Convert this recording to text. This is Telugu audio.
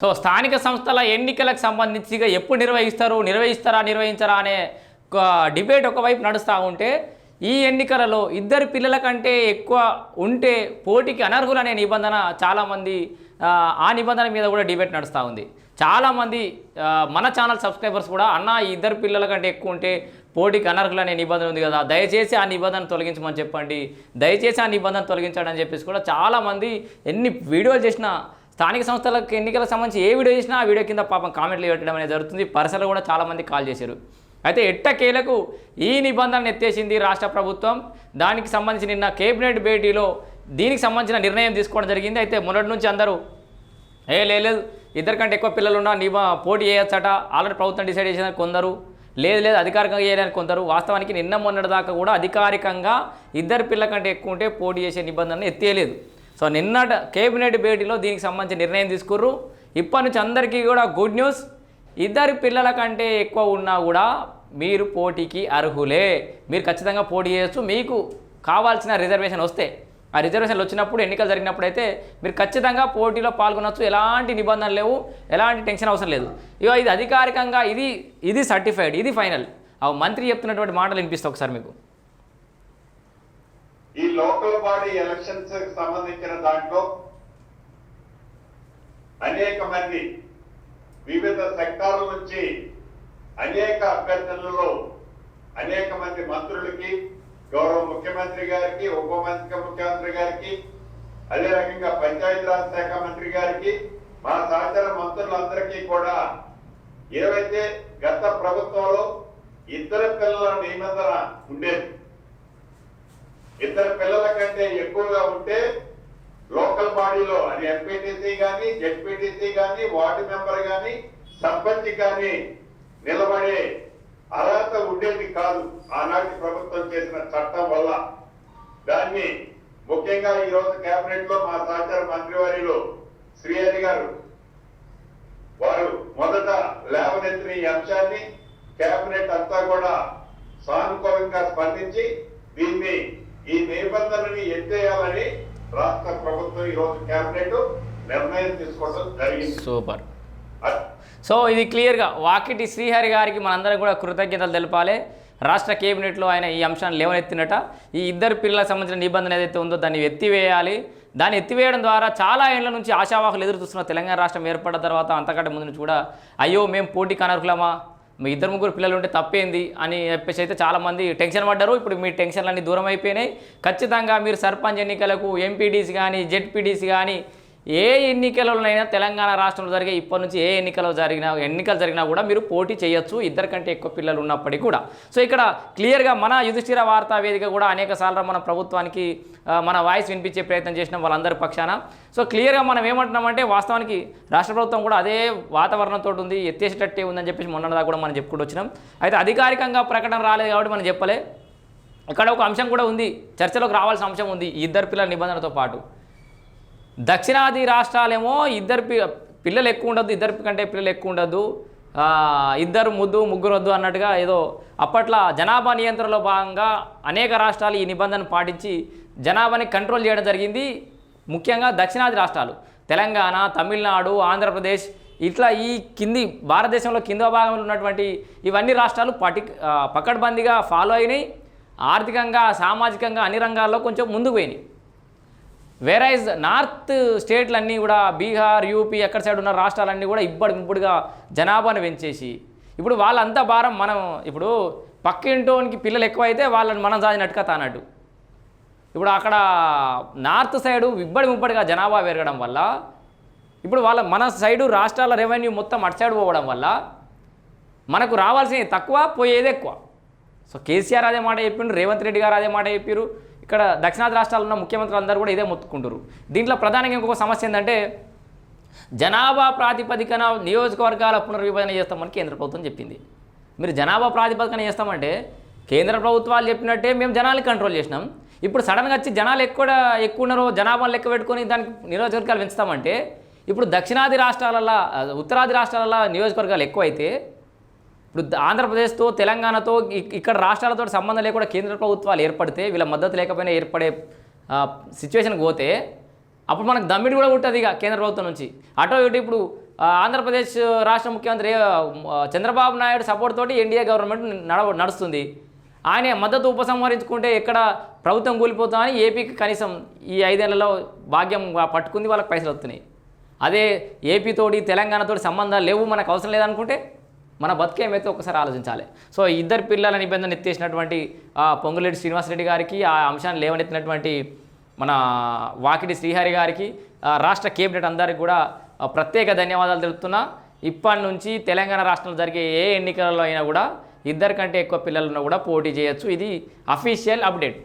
సో స్థానిక సంస్థల ఎన్నికలకు సంబంధించిగా ఎప్పుడు నిర్వహిస్తారు నిర్వహిస్తారా నిర్వహించరా అనే ఒక డిబేట్ ఒకవైపు నడుస్తూ ఉంటే ఈ ఎన్నికలలో ఇద్దరు పిల్లల కంటే ఎక్కువ ఉంటే పోటీకి అనర్హులు అనే నిబంధన చాలామంది ఆ, నిబంధన మీద కూడా డిబేట్ నడుస్తూ ఉంది. చాలామంది మన ఛానల్ సబ్స్క్రైబర్స్ కూడా అన్న ఈ ఇద్దరు పిల్లల కంటే ఎక్కువ ఉంటే పోటీకి అనర్హులు అనే నిబంధన ఉంది కదా దయచేసి ఆ నిబంధన తొలగించమని చెప్పండి దయచేసి ఆ నిబంధన తొలగించండి అని చెప్పేసి కూడా చాలామంది ఎన్ని వీడియోలు చేసినా స్థానిక సంస్థలకు ఎన్నికలకు సంబంధించి ఏ వీడియో చేసినా ఆ వీడియో కింద పాపం కామెంట్లు పెట్టడం అనేది జరుగుతుంది. పర్సనల్ కూడా చాలామంది కాల్ చేశారు. అయితే ఎట్టకేలకు ఈ నిబంధనను ఎత్తేసింది రాష్ట్ర ప్రభుత్వం. దానికి సంబంధించి నిన్న కేబినెట్ భేటీలో దీనికి సంబంధించిన నిర్ణయం తీసుకోవడం జరిగింది. అయితే మొన్నటి నుంచి అందరూ ఏ లేదు ఇద్దరికంటే ఎక్కువ పిల్లలు ఉన్నా నిబ పోటీ చేయొచ్చట. ఆల్రెడీ ప్రభుత్వం డిసైడ్ చేసిన కొందరు లేదు లేదు అధికారికంగా చేయడానికి కొందరు. వాస్తవానికి నిన్న మొన్నటి దాకా కూడా అధికారికంగా ఇద్దరు పిల్లల కంటే ఎక్కువ ఉంటే పోటీ చేసే నిబంధనను ఎత్తేయలేదు. సో నిన్నట కేబినెట్ భేటీలో దీనికి సంబంధించి నిర్ణయం తీసుకుర్రు. ఇప్పటి నుంచి అందరికీ కూడా గుడ్ న్యూస్. ఇద్దరు పిల్లల కంటే ఎక్కువ ఉన్నా కూడా మీరు పోటీకి అర్హులే. మీరు ఖచ్చితంగా పోటీ చేయొచ్చు. మీకు కావాల్సిన రిజర్వేషన్ వస్తే ఆ రిజర్వేషన్లు వచ్చినప్పుడు ఎన్నికలు జరిగినప్పుడు అయితే మీరు ఖచ్చితంగా పోటీలో పాల్గొనవచ్చు ఎలాంటి నిబంధనలు లేవు. ఎలాంటి టెన్షన్ అవసరం లేదు. ఇక ఇది అధికారికంగా ఇది ఇది సర్టిఫైడ్ ఇది ఫైనల్. ఆ మంత్రి చెప్తున్నటువంటి మాటలు వినిపిస్తాయి ఒకసారి మీకు. ఈ లోకల్ బాడీ ఎలక్షన్స్ సంబంధించిన దాంట్లో అనేక మంది వివిధ సెక్టార్ల నుంచి అనేక అభ్యర్థులలో అనేక మంది మంత్రులకి గౌరవ ముఖ్యమంత్రి గారికి ఉప ముఖ్యమంత్రి గారికి అదే రకంగా పంచాయతీరాజ్ శాఖ మంత్రి గారికి మా సహచర మంత్రులందరికీ కూడా ఏవైతే గత ప్రభుత్వంలో ఇద్దరు పిల్లల నిబంధన ఉండేది ఇద్దరు పిల్లల కంటే ఎక్కువగా ఉంటే లోకల్ బాడీలో అది ఎంపీటీసీ కానీ జెడ్పీటీసీ కానీ వార్డు మెంబర్ కానీ సర్పంచ్ కానీ నిలబడే అర్హత ఉండేది కాదు ఆనాటి ప్రభుత్వం చేసిన చట్టం వల్ల. దాన్ని ముఖ్యంగా ఈ రోజు కేబినెట్లో మా సహచార మంత్రివారిలో శ్రీహరి గారు వారు మొదట లేవనెత్తిన ఈ అంశాన్ని కేబినెట్ అంతా కూడా సానుకూలంగా స్పందించి దీన్ని ఈ నిబంధనని ఎత్తేయాలని రాష్ట్ర ప్రభుత్వం ఈ రోజు కేబినెట్ నిర్ణయం తీసుకోవడం జరిగింది. సూపర్. సో ఇది క్లియర్గా వాకిటి శ్రీహరి గారికి మనందరం కూడా కృతజ్ఞతలు తెలపాలి. రాష్ట్ర కేబినెట్లో ఆయన ఈ అంశాన్ని లేవనెత్తినట. ఈ ఇద్దరు పిల్లలకు సంబంధించిన నిబంధన ఏదైతే ఉందో దాన్ని ఎత్తివేయాలి. దాన్ని ఎత్తివేయడం ద్వారా చాలా ఏళ్ళ నుంచి ఆశావాహులు ఎదురు చూస్తున్న తెలంగాణ రాష్ట్రం ఏర్పడ్డ తర్వాత అంతకంటే ముందు నుంచి కూడా అయ్యో మేము పోటీకి అనర్హులమా మీ ఇద్దరు ముగ్గురు పిల్లలు ఉంటే తప్పేంది అని చెప్పేసి అయితే చాలామంది టెన్షన్ పడ్డారు. ఇప్పుడు మీ టెన్షన్లన్నీ దూరం అయిపోయినాయి. ఖచ్చితంగా మీరు సర్పంచ్ ఎన్నికలకు ఎంపీడీస్ కానీ జెడ్పీడీస్ కానీ ఏ ఎన్నికలలోనైనా తెలంగాణ రాష్ట్రంలో జరిగే ఇప్పటి నుంచి ఏ ఎన్నికలు జరిగినా ఎన్నికలు జరిగినా కూడా మీరు పోటీ చేయొచ్చు. ఇద్దరు కంటే ఎక్కువ పిల్లలు ఉన్నప్పటికీ కూడా. సో ఇక్కడ క్లియర్గా మన యుధిష్ఠిర వార్తా వేదిక కూడా అనేక సార్లు మన ప్రభుత్వానికి మన వాయిస్ వినిపించే ప్రయత్నం చేసిన వాళ్ళందరి పక్షాన. సో క్లియర్గా మనం ఏమంటున్నామంటే వాస్తవానికి రాష్ట్ర ప్రభుత్వం కూడా అదే వాతావరణంతో ఉంది ఎత్తేసేటట్టే ఉందని చెప్పేసి మొన్నటిదా కూడా మనం చెప్పుకుంటూ వచ్చినాం. అయితే అధికారికంగా ప్రకటన రాలేదు కాబట్టి మనం చెప్పలే. ఇక్కడ ఒక అంశం కూడా ఉంది. చర్చలోకి రావాల్సిన అంశం ఉంది. ఇద్దరు పిల్లల నిబంధనతో పాటు. దక్షిణాది రాష్ట్రాలేమో ఇద్దరు పి పిల్లలు ఎక్కువ ఉండదు ఇద్దరు కంటే పిల్లలు ఎక్కువ ఉండదు ఇద్దరు ముద్దు ముగ్గురు వద్దు అన్నట్టుగా ఏదో అప్పట్లో జనాభా నియంత్రణలో భాగంగా అనేక రాష్ట్రాలు ఈ నిబంధన పాటించి జనాభాని కంట్రోల్ చేయడం జరిగింది. ముఖ్యంగా దక్షిణాది రాష్ట్రాలు. తెలంగాణ తమిళనాడు ఆంధ్రప్రదేశ్ ఇట్లా ఈ కింది భారతదేశంలో కింద భాగంలో ఉన్నటువంటి ఇవన్నీ రాష్ట్రాలు పటి పకడ్బందీగా ఫాలో అయినాయి. ఆర్థికంగా సామాజికంగా అన్ని రంగాల్లో కొంచెం ముందుకు పోయినాయి. వేరైజ్ నార్త్ స్టేట్లన్నీ కూడా బీహార్ యూపీ ఎక్కడ సైడ్ ఉన్న రాష్ట్రాలన్నీ కూడా ఇబ్బడి ముబ్బడిగా జనాభాను పెంచేసి ఇప్పుడు వాళ్ళంతా భారం మనం ఇప్పుడు పక్కింటోనికి పిల్లలు ఎక్కువైతే వాళ్ళని మనం సాధినట్టుగా తానట్టు. ఇప్పుడు అక్కడ నార్త్ సైడు ఇబ్బడి ముబ్బడిగా జనాభా పెరగడం వల్ల ఇప్పుడు వాళ్ళ మన సైడు రాష్ట్రాల రెవెన్యూ మొత్తం అటు సైడ్ పోవడం వల్ల మనకు రావాల్సినవి తక్కువ పోయేది ఎక్కువ. సో కేసీఆర్ అదే మాట చెప్పిండు రేవంత్ రెడ్డి గారు అదే మాట చెప్పారు ఇక్కడ దక్షిణాది రాష్ట్రాల్లో ఉన్న ముఖ్యమంత్రులు అందరూ కూడా ఇదే మొత్తుకుంటారు దీంట్లో ప్రధానంగా ఇంకొక సమస్య ఏంటంటే జనాభా ప్రాతిపదికన నియోజకవర్గాల పునర్విభజన చేస్తామని కేంద్ర ప్రభుత్వం చెప్పింది. మీరు జనాభా ప్రాతిపదికన చేస్తామంటే కేంద్ర ప్రభుత్వాలు చెప్పినట్టే మేము జనాలు కంట్రోల్ చేసినాం. ఇప్పుడు సడన్గా వచ్చి జనాలు ఎక్కువ ఎక్కువ ఉన్నారు జనాభాను లెక్క పెట్టుకొని దానికి నియోజకవర్గాలు పెంచుతామంటే ఇప్పుడు దక్షిణాది రాష్ట్రాలలో ఉత్తరాది రాష్ట్రాలలో నియోజకవర్గాలు ఎక్కువైతే ఇప్పుడు ఆంధ్రప్రదేశ్తో తెలంగాణతో ఇక్కడ రాష్ట్రాలతో సంబంధం లేకుండా కేంద్ర ప్రభుత్వాలు ఏర్పడితే వీళ్ళ మద్దతు లేకపోయినా ఏర్పడే సిచ్యువేషన్కి పోతే అప్పుడు మనకు దమ్మిడి కూడా ఉంటుంది ఇక కేంద్ర ప్రభుత్వం నుంచి. అటో ఇటు ఇప్పుడు ఆంధ్రప్రదేశ్ రాష్ట్ర ముఖ్యమంత్రి చంద్రబాబు నాయుడు సపోర్ట్ తోటి ఎన్డీఏ గవర్నమెంట్ నడవ నడుస్తుంది. ఆయన మద్దతు ఉపసంహరించుకుంటే ఎక్కడ ప్రభుత్వం కూలిపోతామని ఏపీకి కనీసం ఈ ఐదేళ్ళలో భాగ్యం పట్టుకుంది వాళ్ళకి పైసలు వస్తున్నాయి. అదే ఏపీతోటి తెలంగాణతోటి సంబంధాలు లేవు మనకు అవసరం లేదనుకుంటే మన బతికేమైతే ఒకసారి ఆలోచించాలి. సో ఇద్దరు పిల్లల నిబంధన ఎత్తేసినటువంటి పొంగులేటి శ్రీనివాసరెడ్డి గారికి ఆ అంశాన్ని లేవనెత్తినటువంటి మన వాకిటి శ్రీహరి గారికి రాష్ట్ర కేబినెట్ అందరికి కూడా ప్రత్యేక ధన్యవాదాలు తెలుపుతున్నా. ఇప్పటి నుంచి తెలంగాణ రాష్ట్రంలో జరిగే ఏ ఎన్నికలలో అయినా కూడా ఇద్దరికంటే ఎక్కువ పిల్లలను కూడా పోటీ చేయొచ్చు. ఇది అఫీషియల్ అప్డేట్.